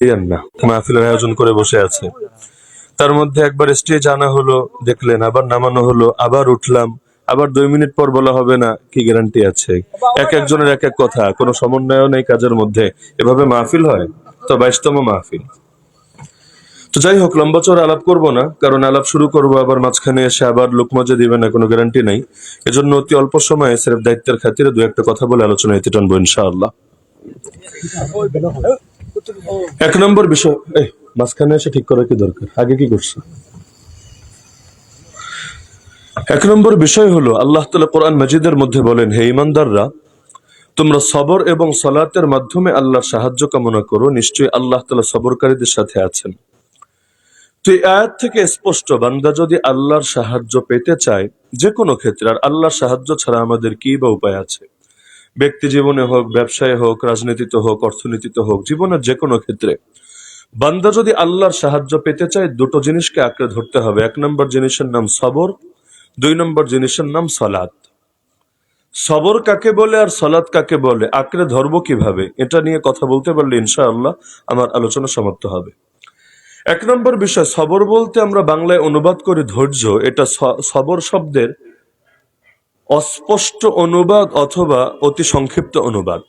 দিয়েন না, মাহফিলের আয়োজন করে বসে আছে। তার মধ্যে একবার স্টেজ আনা হলো, দেখলেন আবার নামানো হলো, আবার উঠলাম, আবার দুই মিনিট পর বলা হবে না, কি গ্যারান্টি আছে? এক একজনের এক এক কথা, কোনো সমন্বয় নেই কাজের মধ্যে। এভাবে মাহফিল হয়? তো বাইশতম মাহফিল। তো যাই হোক, লম্বা চড় আলাপ করব না, কারণ আলাপ শুরু করব, আবার মাঝখানে এসে আবার লোক মজা দিবে না, কোনো গ্যারান্টি নাই। এজন্য অতি অল্প সময়ে স্রেফ দায়িত্বের খাতিরে দু একটা কথা বলে আলোচনা এতে টানবো ইনশাআল্লাহ। এক নম্বর বিষয়, এই, মাঝখানে এসে ঠিক করা কি দরকার? আগে কি করছে? এক নম্বর বিষয় হলো, আল্লাহ তালা কোরআন মাজিদের মধ্যে বলেন, হে ইমানদাররা, তোমরা সবর এবং সলাতের মাধ্যমে আল্লাহর সাহায্য কামনা করো, নিশ্চয়ই আল্লাহ তালা সবরকারীদের সাথে আছেন। তো এই আয়াত থেকে স্পষ্ট, বান্দা যদি আল্লাহর সাহায্য পেতে চায় যে কোনো ক্ষেত্রে, আর আল্লাহর সাহায্য ছাড়া আমাদের কি বা উপায় আছে? ব্যক্তি জীবনে হোক, ব্যবসায় হোক, রাজনীতিতে হোক, অর্থনীতিতে হোক, জীবনের যে কোনো ক্ষেত্রে। বান্দা যদি আল্লাহর সাহায্য পেতে চায়, দুটো জিনিসকে আঁকড়ে ধরতে হবে। এক নম্বর জিনিসের নাম সবর, দুই নম্বর জিনিসের নাম সলাদ সবর কাকে বলে আর সলাদ কাকে বলে, আঁকড়ে ধরবো কীভাবে? এটা নিয়ে কথা বলতে পারলে ইনশাআল্লাহ আমার আলোচনা সমাপ্ত হবে। এক নম্বর বিষয়, সবর বলতে আমরা বাংলায় অনুবাদ করি ধৈর্য। এটা সবর শব্দের অস্পষ্ট অনুবাদ অথবা অতি সংক্ষিপ্ত অনুবাদ।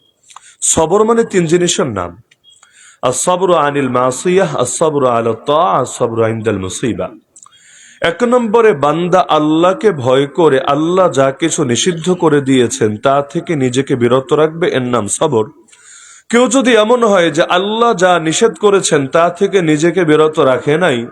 সবর মানে তিন জিনিসের নাম। আসবর আনিল মাসিয়াহ আসবর আল আসবর আইন্দাল মুসিবা। এক নম্বরে, বান্দা আল্লাহকে ভয় করে, আল্লাহ যা কিছু নিষিদ্ধ করে দিয়েছেন, তা থেকে নিজেকে বিরত রাখবে, এর নাম সবর। কেউ যদি এমন হয় যে আল্লাহ যা নিষেধ করেছেন, তা থেকে নিজেকে বিরত রাখে নাই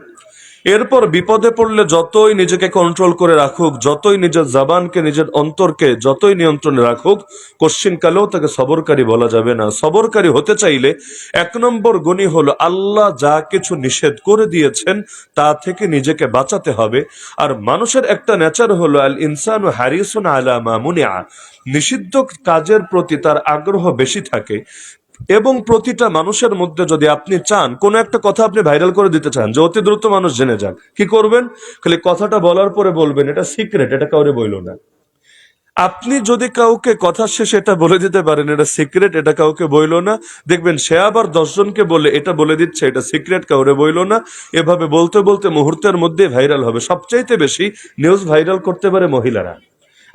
এরপর বিপদে পড়লে যতই নিজেকে কন্ট্রোল করে রাখুক, যতই নিজের জবানকে, নিজের অন্তরকে যতই নিয়ন্ত্রণে রাখুক, কোশ্চিনকালেও তাকে সবরকারী বলা যাবে না। সবরকারী হতে চাইলে এক নম্বর গণি হলো আল্লাহ যা কিছু নিষেধ করে দিয়েছেন, তা থেকে নিজেকে বাঁচাতে হবে। আর মানুষের একটা নেচার হলো, আল ইনসান ও হ্যারিসন আলা মামুনিয়া নিষিদ্ধ কাজের প্রতি তার আগ্রহ বেশি থাকে। এবং প্রতিটা মানুষের মধ্যে যদি আপনি চান, কোনো একটা কথা আপনি ভাইরাল করে দিতে চান, যে অতি দ্রুত মানুষ জেনে যাক, কি করবেন? খালি কথাটা বলার পরে বলবেন, এটা সিক্রেট এটা কাউরে বইল না। আপনি যদি কাউকে কথা শেষে এটা বলে দিতে পারেন, এটা সিক্রেট এটা কাউকে বইল না। দেখবেন সে আবার দশজনকে বলে, এটা বলে দিচ্ছে, এটা সিক্রেট কাউরে বইল না। এভাবে বলতে বলতে মুহূর্তের মধ্যে ভাইরাল হবে। সবচাইতে বেশি নিউজ ভাইরাল করতে পারে মহিলারা।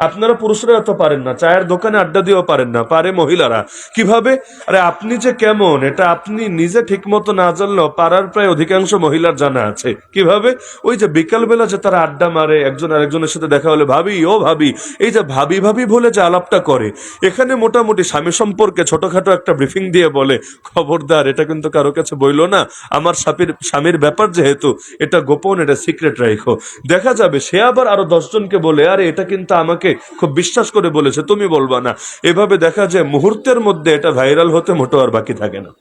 আপনারা পুরুষরা এত পারেন না, চায়ের দোকানে আড্ডা দিয়েও পারেন না, পারে মহিলারা। কীভাবে? আরে আপনি যে কেমন, এটা আপনি নিজে ঠিক মতো না জানলেও পাড়ার প্রায় অধিকাংশ মহিলার জানা আছে। কীভাবে? ওই যে বিকালবেলা যে তারা আড্ডা মারে, একজন আরেকজনের সাথে দেখা হলে ভাবি, ও ভাবি, এই যে ভাবি ভাবি বলে যে আলাপটা করে, এখানে মোটামুটি স্বামী সম্পর্কে ছোটখাটো একটা ব্রিফিং দিয়ে বলে, খবরদার, এটা কিন্তু কারও কাছে বইলো না। আমার স্বামীর স্বামীর ব্যাপার যেহেতু, এটা গোপন, এটা সিক্রেট রাখো দেখা যাবে, সে আবার আরও দশজনকে বলে, আরে, এটা কিন্তু আমাকে খুব বিশ্বাস করে বলেছে, তুমি বলবা না। এভাবে দেখা যায় মুহূর্তের মধ্যে এটা ভাইরাল হতে মোটো আর বাকি থাকে না।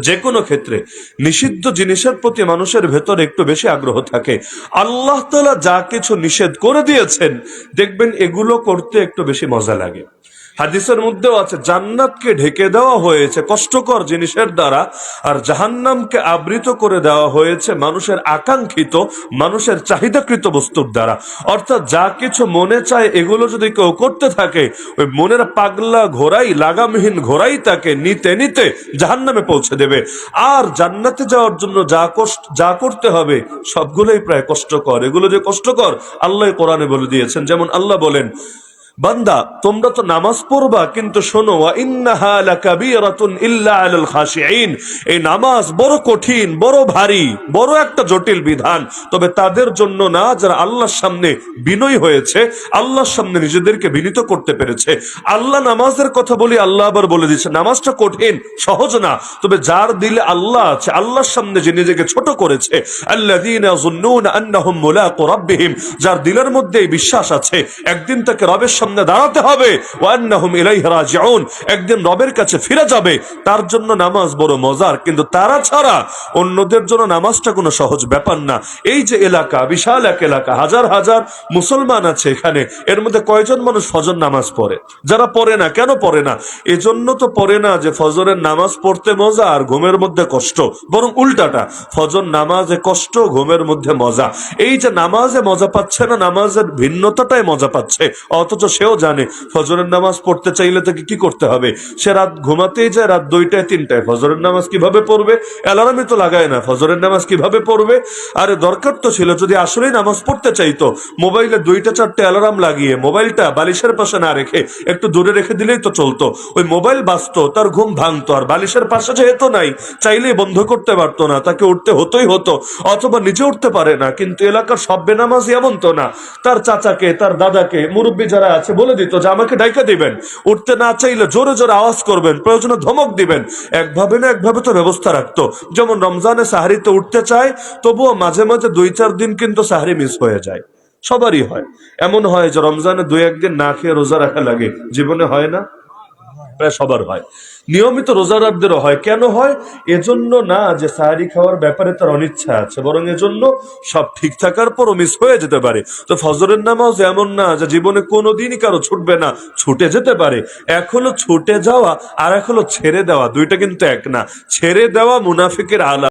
যে কোনো ক্ষেত্রে নিষিদ্ধ জিনিসের প্রতি মানুষের ভেতরে একটু বেশি আগ্রহ থাকে। আল্লাহ তালা যা কিছু নিষেধ করে দিয়েছেন, দেখবেন এগুলো করতে একটু বেশি মজা লাগে। হাদিসের মধ্যেও আছে, জান্নাতকে ঢেকে দেওয়া হয়েছে কষ্টকর জিনিসের দ্বারা, আর জাহান্নামকে আবৃত করে দেওয়া হয়েছে মানুষের আকাঙ্ক্ষিত, মানুষের চাহিদাকৃত বস্তুর দ্বারা। অর্থাৎ যা কিছু মনে চায়, এগুলো যদি কেউ করতে থাকে, ওই মনের পাগলা ঘোড়াই, লাগামহীন ঘোড়াই তাকে নিতে নিতে জাহান্নামে পৌঁছে দেবে। আর জান্নাতে যাওয়ার জন্য যা কষ্ট, যা করতে হবে, সবগুলোই প্রায় কষ্টকর। এগুলো যে কষ্টকর, আল্লাহ কোরআনে বলে দিয়েছেন। যেমন আল্লাহ বলেন বান্দা, তোমরা তো নামাজ পড়বা, কিন্তু শোনো এই নামাজ বড় কঠিন, বড় ভারী, বড় একটা জটিল বিধান। তবে তাদের জন্য না, যারা আল্লাহর সামনে বিনয়ী হয়েছে, আল্লাহর সামনে নিজেদেরকে বিনীত করতে পেরেছে। আল্লাহ নামাজের কথা বলি, আল্লাহ আবার বলে দিচ্ছে নামাজটা কঠিন, সহজ না। তবে যার দিলে আল্লাহ আছে, আল্লাহর সামনে যে নিজেকে ছোট করেছে আল্লাহ যার দিলের মধ্যে এই বিশ্বাস আছে, একদিন তাকে রবের সামনে দাঁড়াতে হবে। একদিন রবের কাছে ফিরে যাবে। তার জন্য নামাজ বড় মজার, কিন্তু তারা ছাড়া অন্যদের জন্য নামাজটা কোনো সহজ ব্যাপার না। এই যে এলাকা, বিশাল এক এলাকা, হাজার হাজার মুসলমান আছে এখানে। এর মধ্যে কয়জন মানুষ ফজর নামাজ পড়ে? যারা পড়ে না, কেন পড়ে না? এজন্য তো পড়ে না যে ফজরের নামাজ পড়তে মজা আর ঘুমের মধ্যে কষ্ট, বরং উল্টাটা, ফজর নামাজে কষ্ট, ঘুমের মধ্যে মজা। এই যে নামাজে মজা পাচ্ছে না, নামাজের ভিন্নতাটাই মজা পাচ্ছে, অথচ সেও জানে, ফজরের নামাজ পড়তে চাইলে তাকে কি করতে হবে? সে রাত ঘুমাতেই যায়, রাত দুইটায়, তিনটায়। ফজরের নামাজ কীভাবে পড়বে? অ্যালার্মই তো লাগায় না, ফজরের নামাজ কীভাবে পড়বে? আরে দরকার তো ছিল, যদি আসলেই নামাজ পড়তে চাইতো, মোবাইলে দুইটা, চারটে অ্যালার্ম লাগিয়ে, মোবাইলটা বালিশের পাশে না রেখে, একটু দূরে রেখে দিলেই তো চলতো। ওই মোবাইল বাঁচতো, তার ঘুম ভাঙতো, আর বালিশের পাশে যেহেতু নাই, চাইলেই বন্ধ করতে পারতো না, তাকে উঠতে হতোই হতো, অথবা নিজে উঠতে পারে না, কিন্তু এলাকার সব বেনামাজি এমন তো না। তার চাচাকে, তার দাদাকে, মুরব্বী যারা আছে বলে দিত যে আমাকে ডাইকা দিবেন। উঠতে না চাইলে জোরে জোরে আওয়াজ করবেন, প্রয়োজনে ধমক দিবেন। একভাবে না একভাবে তো ব্যবস্থা রাখতো। যেমন রমজানে সাহারিতে উঠতে চায়, তবুও মাঝে মাঝে দুই চার দিন কিন্তু সাহারি মিস হয়ে যায়। সবারই হয়। এমন হয় যে রমজানে দুই একদিন না খেয়ে রোজা রাখা লাগে। জীবনে হয় না। প্রায় সবার হয়। নিয়মিত রোজাদারদেরও হয়। কেন হয়? এজন্য না যে সাহারি খাওয়ার ব্যাপারে তার অনিচ্ছা আছে, বরং এজন্য সব ঠিক থাকার পরও মিস হয়ে যেতে পারে। তো ফজরের নামাজ এমন না যে জীবনে কোনোদিনই কারও ছুটবে না, ছুটে যেতে পারে। এক হলো ছুটে যাওয়া আর এক হলো ছেড়ে দেওয়া। দুইটা কিন্তু এক না। ছেড়ে দেওয়া মুনাফিকের আলা